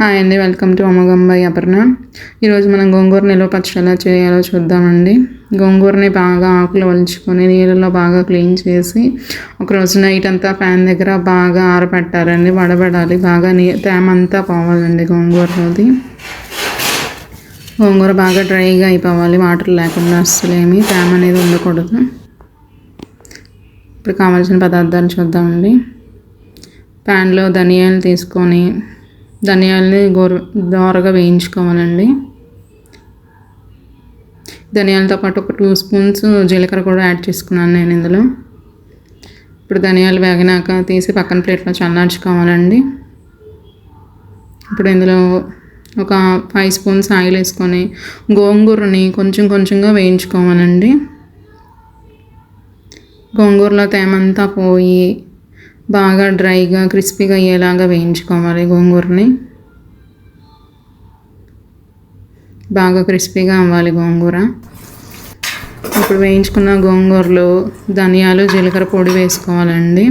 Hi అండి welcome to అమ్మగంబాయి Aparna. ఈరోజు మనం గోంగూర నిల్వ పచ్చడి ఎలా చేయాలో చూద్దామండి. గోంగూరని బాగా ఆకులు వలుచుకొని నీళ్ళలో బాగా క్లీన్ చేసి ఒకరోజు నైట్ అంతా ఫ్యాన్ దగ్గర బాగా ఆరబెట్టారండి వడబడాలి. బాగా నీ తేమ అంతా పోవాలండి గోంగూరలోది. గోంగూర బాగా డ్రైగా అయిపోవాలి. వాటర్ లేకుండా అస్సలు ఏమి తేమ అనేది ఉండకూడదు. ఇప్పుడు కావాల్సిన పదార్థాలు చూద్దామండి. ప్యాన్లో ధనియాలు తీసుకొని ధనియాలని గోరు దోరగా వేయించుకోవాలండి. ధనియాలతో పాటు ఒక టూ స్పూన్స్ జీలకర్ర కూడా యాడ్ చేసుకున్నాను నేను ఇందులో. ఇప్పుడు ధనియాలు వేగినాక తీసి పక్కన ప్లేట్లో చల్లార్చుకోవాలండి. ఇప్పుడు ఇందులో ఒక ఫైవ్ స్పూన్స్ ఆయిల్ వేసుకొని గోంగూరని కొంచెం కొంచెంగా వేయించుకోవాలండి. గోంగూరలో తేమంతా పోయి బాగా డ్రైగా క్రిస్పీగా అయ్యేలాగా వేయించుకోవాలి గోంగూరని. బాగా క్రిస్పీగా అవ్వాలి గోంగూర. ఇప్పుడు వేయించుకున్న గోంగూరలో ధనియాలు జీలకర్ర పొడి వేసుకోవాలండి.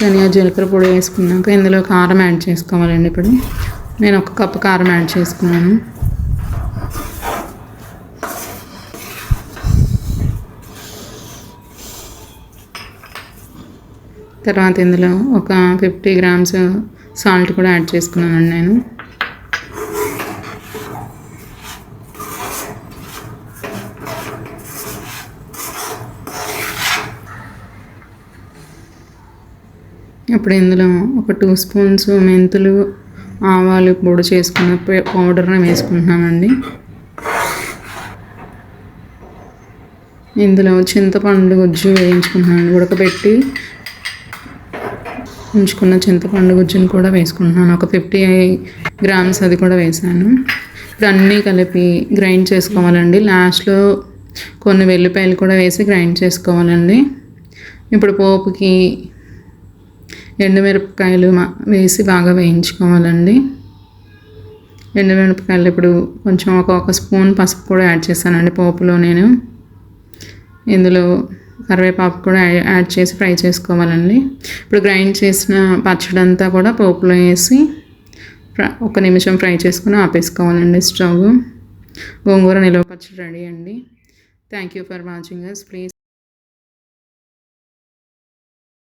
ధనియా జీలకర్ర పొడి వేసుకున్నాక ఇందులో కారం యాడ్ చేసుకోవాలండి ఇప్పుడు. నేను ఒక కప్పు కారం యాడ్ చేసుకున్నాను. తర్వాత ఇందులో ఒక ఫిఫ్టీ గ్రామ్స్ సాల్ట్ కూడా యాడ్ చేసుకున్నానండి నేను. ఇప్పుడు ఇందులో ఒక టూ స్పూన్స్ మెంతులు ఆవాలు పొడి చేసుకున్న పౌడర్ని వేసుకుంటున్నానండి. ఇందులో చింతపండు గుజ్జు వేయించుకుంటున్నాను ఉడకబెట్టి ఉంచుకున్న చింతపండు గుజ్జుని కూడా వేసుకుంటున్నాను. ఒక ఫిఫ్టీ గ్రామ్స్ అది కూడా వేసాను. ఇప్పుడు అన్నీ కలిపి గ్రైండ్ చేసుకోవాలండి. లాస్ట్లో కొన్ని వెల్లిపాయలు కూడా వేసి గ్రైండ్ చేసుకోవాలండి. ఇప్పుడు పోపుకి ఎండుమిరపకాయలు వేసి బాగా వేయించుకోవాలండి. ఎండుమిరపకాయలు ఇప్పుడు కొంచెం ఒక ఒక స్పూన్ పసుపు కూడా యాడ్ చేశానండి పోపులో నేను. ఇందులో కరివేపాకు కూడా యాడ్ చేసి ఫ్రై చేసుకోవాలండి. ఇప్పుడు గ్రైండ్ చేసిన పచ్చడి అంతా కూడా పోపులో వేసి ఒక నిమిషం ఫ్రై చేసుకుని ఆపేసుకోవాలండి స్టవ్. గోంగూర నిలవ పచ్చడి రెడీ అండి. Thank you for watching us please